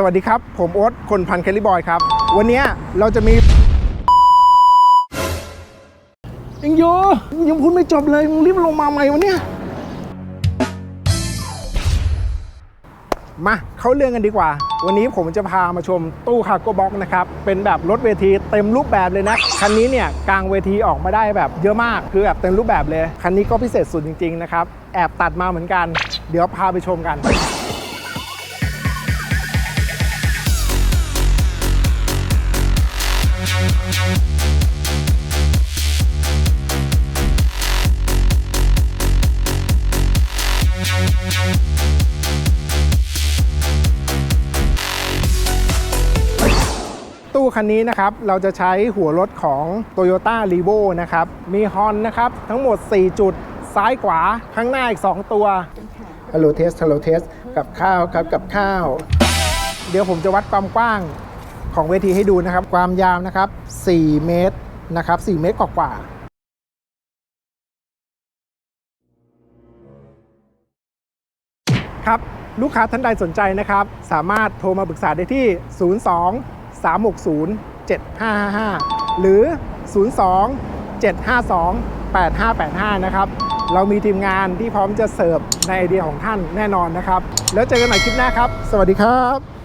สวัสดีครับ ผมโอ๊ตคนพันแคลิบอยครับ วันนี้เราจะมียังอยู่ยังพูดไม่จบเลยมึงรีบลงมาใหม่วันเนี้ยมาเข้าเรื่องกันดีกว่า วันนี้ผมจะพามาชมตู้คาร์โก้บ็อกนะครับ เป็นแบบรถเวทีเต็มรูปแบบเลยนะ คันนี้เนี่ยกลางเวทีออกมาได้แบบเยอะมากคือแบบเต็มรูปแบบเลย คันนี้ก็พิเศษสุดจริง ๆ นะครับ แอบตัดมาเหมือนกัน เดี๋ยวพาไปชมกัน ตู้คันนี้นะครับ เราจะใช้หัวรถของ Toyota r e v o นะครับ มีฮอนนะครับ ทั้งหมด 4 จุด ซ้ายขวา ข้างหน้าอีก 2 ตัว Hello Test Hello Test กับข้าวครับกับข้าว เดี๋ยวผมจะวัดความกว้าง ของเวทีให้ดูนะครับ ความยาวนะครับ 4 เมตรนะครับ4เมตรกว่าๆครับลูกค้าท่านใดสนใจนะครับ สามารถโทรมาปรึกษาได้ที่ 02 360 7555 หรือ 02 752 8585 นะครับ เรามีทีมงานที่พร้อมจะเสิร์ฟในไอเดียของท่านแน่นอนนะครับ แล้วเจอกันใหม่คลิปหน้าครับ สวัสดีครับ